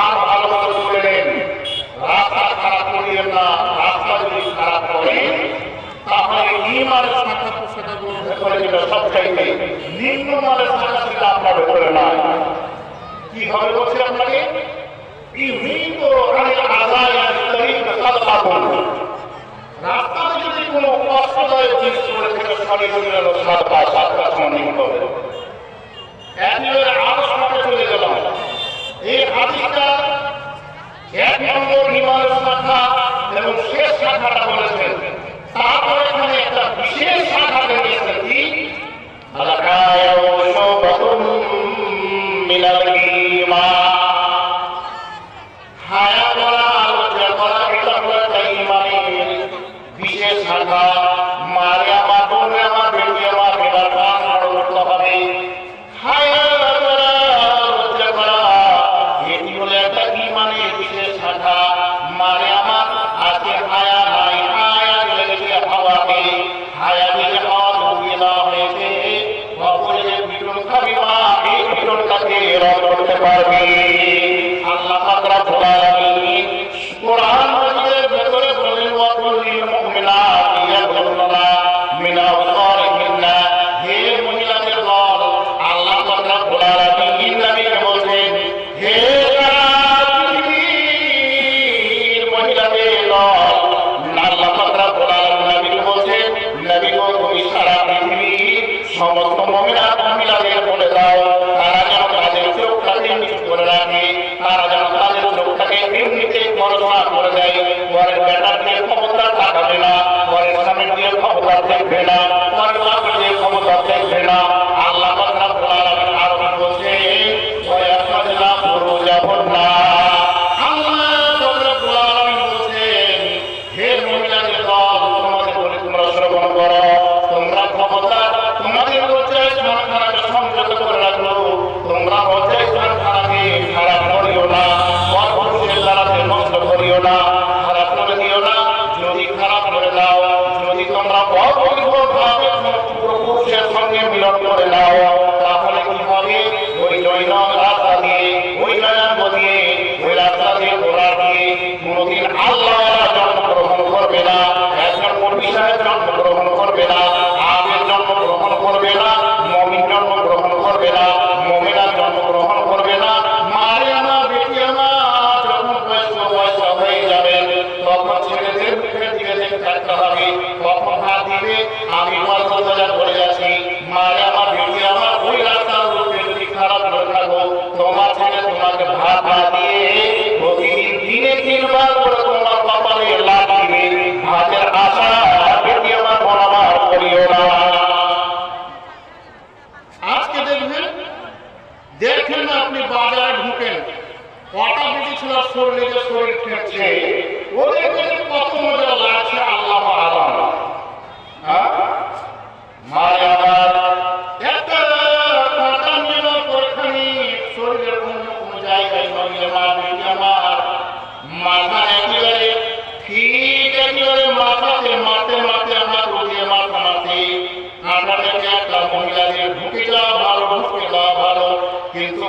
আর ভালো করে বলে নেন। রাস্তা খারাপ করিলেন না, রাস্তা যদি খারাপ করেন তাহলে নিমানের শাখা সেটা করে দিল সবচাইতে নিম্নমানের শাখা সেটা আপনার ভেতরে নাই। কি হবে বলছি আপনাকে? ইউনিকো আনিল আজায় যদি কোনো কষ্টদায়ক জিনিস করে থাকে সরে পরিমাণে বিশেষ সাধা আমি হবে না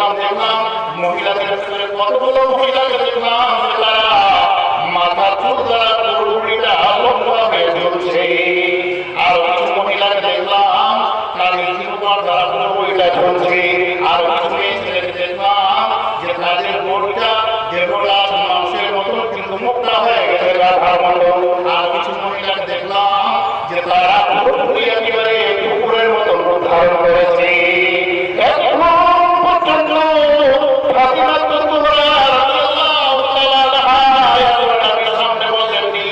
দেখলাম দেখলাম মহিলাদের কতগুলো মহিলাকে দেখলাম তারা মাথার চুল পুরোপুরিটা লম্বা হয়ে ঝুলছে আর কিছু মহিলাকে দেখলাম তাদের জীবন দ্বারা পুরোপুরিটা ঝুলছে আর দেখলাম যে তারা একেবারে কুকুরের মতো ধারণ করেছে এখন পর্যন্ত ফাতিমা তুলতুরা রাদিয়াল্লাহু তাআলা আনহা একবার নবীর সামনে বসেননি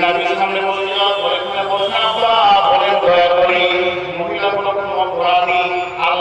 নবীর সামনে বসে যাওয়ার পরে এখানে বসে আব্বা বলেন দয়া করে মহিলাগুলো কোনো অপরাধী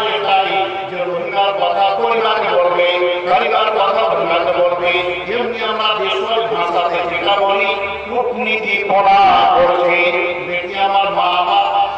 হয়ে তাই যে রোহিঙ্গার কথা পরিবারকে বলবে, পরিবার কথা রোহিঙ্গাকে বলবে। যেমনি আমরা দেশের ভাষাতে যেটা বলি, কূটনীতি পড়া করছে বেটি আমার মা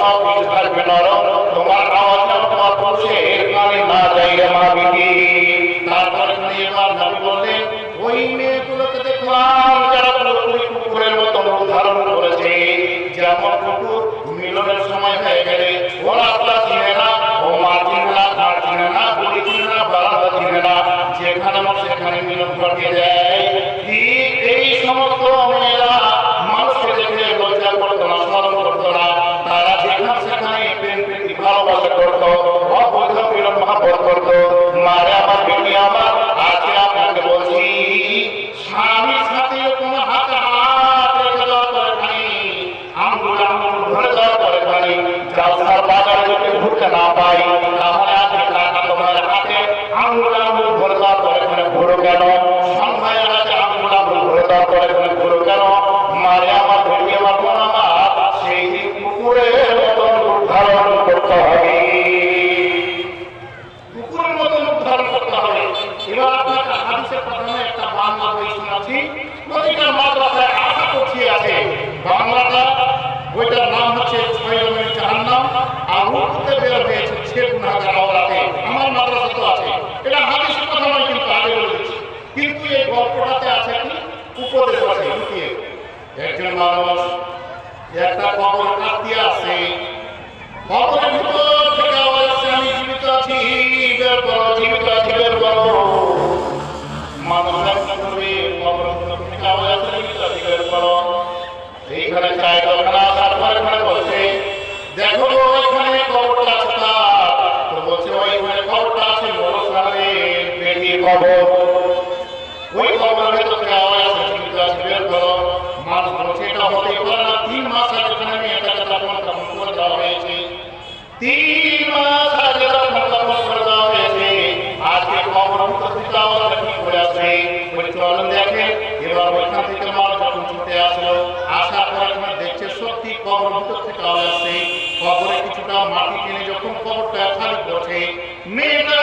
సమావేశించినట్టున్నారు এইখানে চাই দোকান বলছে দেখো ওইখানে কবরটা আছে তার তো বলছে ওইখানে কবরটা আছে বড় সাহেবের কবর ওই কবরের ভেতর থেকে আওয়াজ আসছে জীবিত আছি বের করো। বলছে এটা হতেই পারে না। তিন মাস আগে এখানে মেয়েটাকে দাফন কাফন করে দেওয়া হয়েছে। তিন মাস আগে কাফন করে দেওয়া হয়েছে, আজকে আওয়াজ কি বলে, চলেন দেখেন এবার ওইখান থেকে মানুষ যখন ছুটে আসলো, আসার পর এখানে দেখছে সত্যি কবর ভিতর থেকে আওয়াজ আসছে। কিছুটা মাটি টেনে যখন কবরটা খালি মেয়েটা